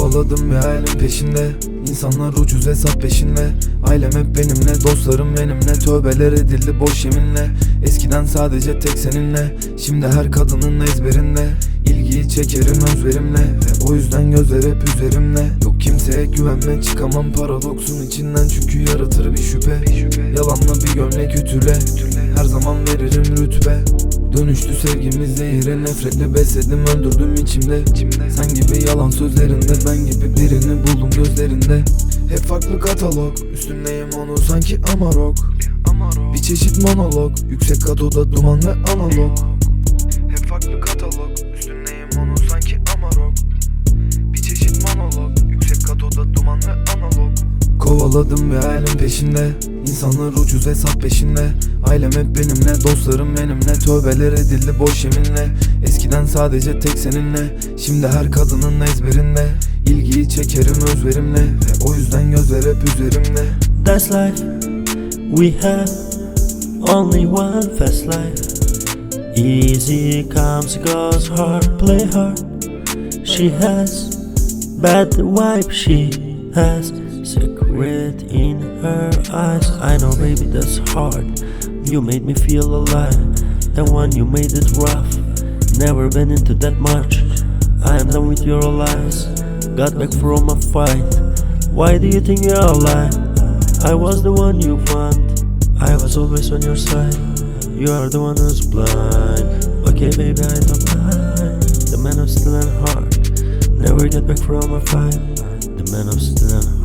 Kovaladım bir hayalin peşinde. İnsanlar ucuz hesap peşinde. Ailem hep benimle Dostlarım benimle. Tövbeler edildi boş yeminle. Eskiden sadece tek seninle. Şimdi her kadının ezberinde. İlgiyi çekerim özverimle. Ve o yüzden gözler hep üzerimde. Yok kimseye güvenme çıkamam paradoksun içinden. Çünkü yaratır bir şüphe. Yalanla bir gömlek ütüle. Her zaman veririm rütbe Dönüştü sevgimiz zehire nefretle besledim öldürdüm içimde. Sen gibi yalan sözlerinde ben gibi birini buldum gözlerinde. Hep farklı katalog üstündeyim onu sanki amarok. Bir çeşit monolog yüksek katoda duman ve analog. Hep farklı katalog Kovaladım bir hayalin peşinde. İnsanlar ucuz hesap peşinde. Ailem hep benimle Dostlarım benimle. Tövbeler edildi boş yeminle. Eskiden sadece tek seninle. Şimdi her kadının ezberinde. İlgiyi çekerim özverimle. Ve o yüzden gözler hep üzerimde. That's life we have only one fast life. Easy comes, goes hard, play hard. She has bad vibe, she has secret in her eyes. I know, baby, that's hard. You made me feel alive, and when you made it rough, never been into that much. I am done with your lies. Got back from a fight. Why do you think you're alive? I was the one you want. I was always on your side. You are the one who's blind. Okay, baby, I don't mind. The man of steel and heart. Never get back from a fight. The man of steel and heart.